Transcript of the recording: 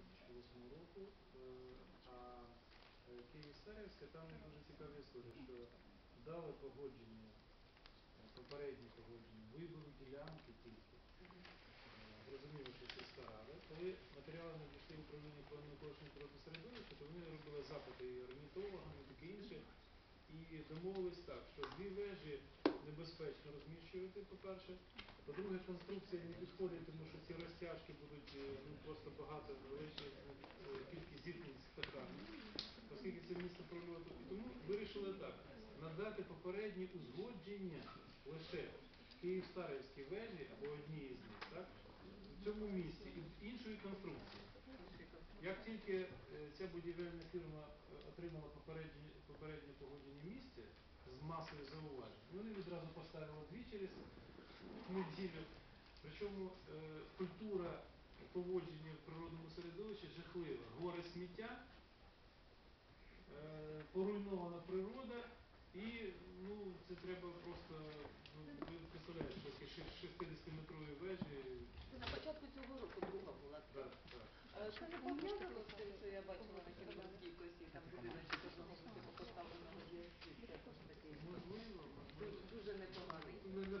вже на початку 2008 року, е, а е, Київ-Старівська там дуже цікава історія, що дали погодження, е, попереднє погодження, вибору ділянки тільки. Зрозуміло, що це стара, коли матеріали надійшли в управління екологічного природосередовища, то вони робили запити і орнітологам, і таке інше. І домовились так, що дві вежі небезпечно розміщувати, по-перше. По-друге, конструкція не підходить, тому що ці розтяжки будуть багато величі е, кількість з птахами, оскільки це місце прольоту. І тому вирішили так, надати попереднє узгодження лише Київ-Старівській вежі або одній із них, так, в цьому місці і іншої конструкції. Як тільки е, ця будівельна фірма е, отримала попереднє, попереднє погодження місця з масою зауважень, вони відразу поставили дві через неділю. Причому е, культура поводження в природному середовищі жахлива. Гори сміття, е, поруйнована природа і ну, це треба просто, ну, ви представляєте, що таке 60-метрові вежі. Це на початку цього року друга була. Так, так. Е, Це не пов'язано з тим, що я бачила на Кіровоградській косі, там будиночок одного типу поставленого є. Можливо, можливо. дуже непоганий. Не